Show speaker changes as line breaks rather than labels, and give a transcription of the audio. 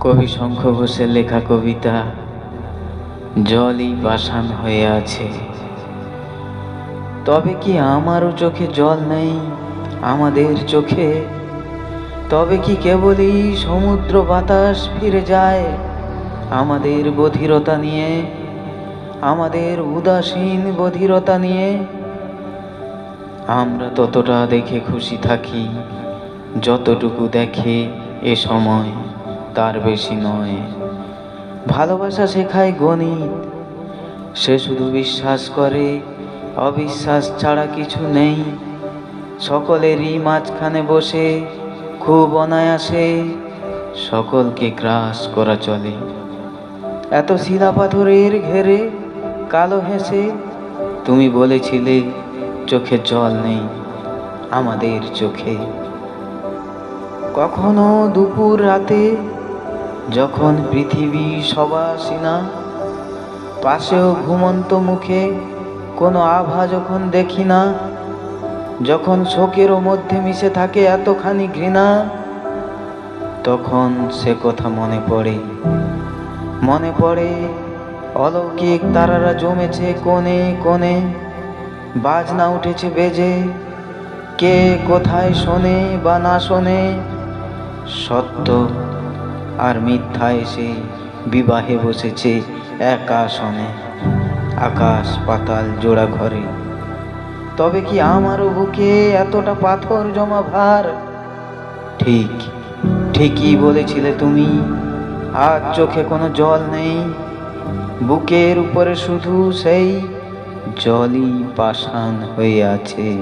কবি শঙ্খ ঘোষের লেখা কবিতা জলই বাসান হয়ে আছে। তবে কি আমারও চোখে জল নেই? আমাদের চোখে? তবে কি কেবলই সমুদ্র বাতাস ফিরে যায়? আমাদের বধিরতা নিয়ে, আমাদের উদাসীন বধিরতা নিয়ে আমরা ততটা দেখে খুশি থাকি, যতটুকু দেখে এ সময়। তার বেশি নয়। ভালোবাসা শেখায় গণিত। সে শুধু বিশ্বাস করে, অবিশ্বাস ছাড়া কিছু নেই। সকলেরই মাঝখানে বসে, খুব অনায়াসে সকলকে গ্রাস করা চলে। এত শিলা পাথরের ঘেরে কালো হেসে, তুমি বলেছিলে চোখে জল নেই, আমাদের চোখে। কখনো দুপুর রাতে যখন পৃথিবী সবাসিনা, পাশেও ঘুমন্ত মুখে কোনো আভা যখন দেখি না যখন শোকেরও মধ্যে মিশে থাকে এতখানি ঘৃণা, তখন সে কথা মনে পড়ে। মনে পড়ে অলৌকিক তারারা জমেছে কোণে কোণে, বাজনা উঠেছে বেজে, কে কোথায় শোনে বা না শোনে, সত্য আর মিথ্যা এসে বিবাহে বসেছে এক আসনে আকাশ পাতাল জোড়া ঘরে। তবে কি আমারও বুকে এতটা পাথর জমা ভার? ঠিক, ঠিকই বলেছিলে তুমি। আজ চোখে কোনো জল নেই। বুকের উপরে শুধু সেই জলই পাষাণ হয়ে আছে।